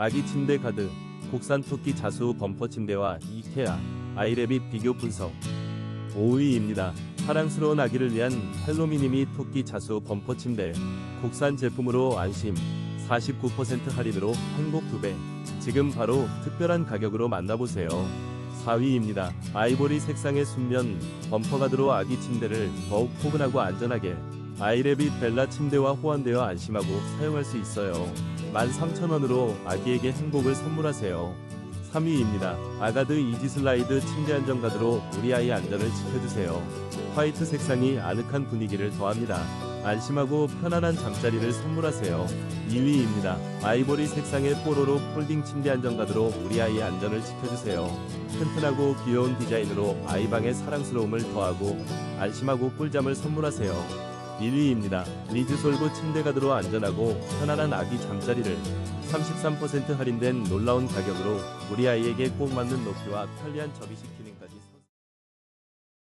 아기 침대 가드, 국산 토끼 자수 범퍼 침대와 이케아, 아이레빗 비교 분석. 5위입니다. 사랑스러운 아기를 위한 헬로미니미 토끼 자수 범퍼 침대. 국산 제품으로 안심. 49% 할인으로 행복 2배. 지금 바로 특별한 가격으로 만나보세요. 4위입니다. 아이보리 색상의 순면 범퍼 가드로 아기 침대를 더욱 포근하고 안전하게 아이레빗 벨라 침대와 호환되어 안심하고 사용할 수 있어요. 13,000원으로 아기에게 행복을 선물하세요. 3위입니다. 아가드 이지 슬라이드 침대 안전 가드로 우리 아이 안전을 지켜주세요. 화이트 색상이 아늑한 분위기를 더합니다. 안심하고 편안한 잠자리를 선물하세요. 2위입니다. 아이보리 색상의 뽀로로 폴딩 침대 안전 가드로 우리 아이 안전을 지켜주세요. 튼튼하고 귀여운 디자인으로 아이 방의 사랑스러움을 더하고 안심하고 꿀잠을 선물하세요. 1위입니다. 리즈솔브 침대 가드로 안전하고 편안한 아기 잠자리를 33% 할인된 놀라운 가격으로 우리 아이에게 꼭 맞는 높이와 편리한 접이식 기능까지 선-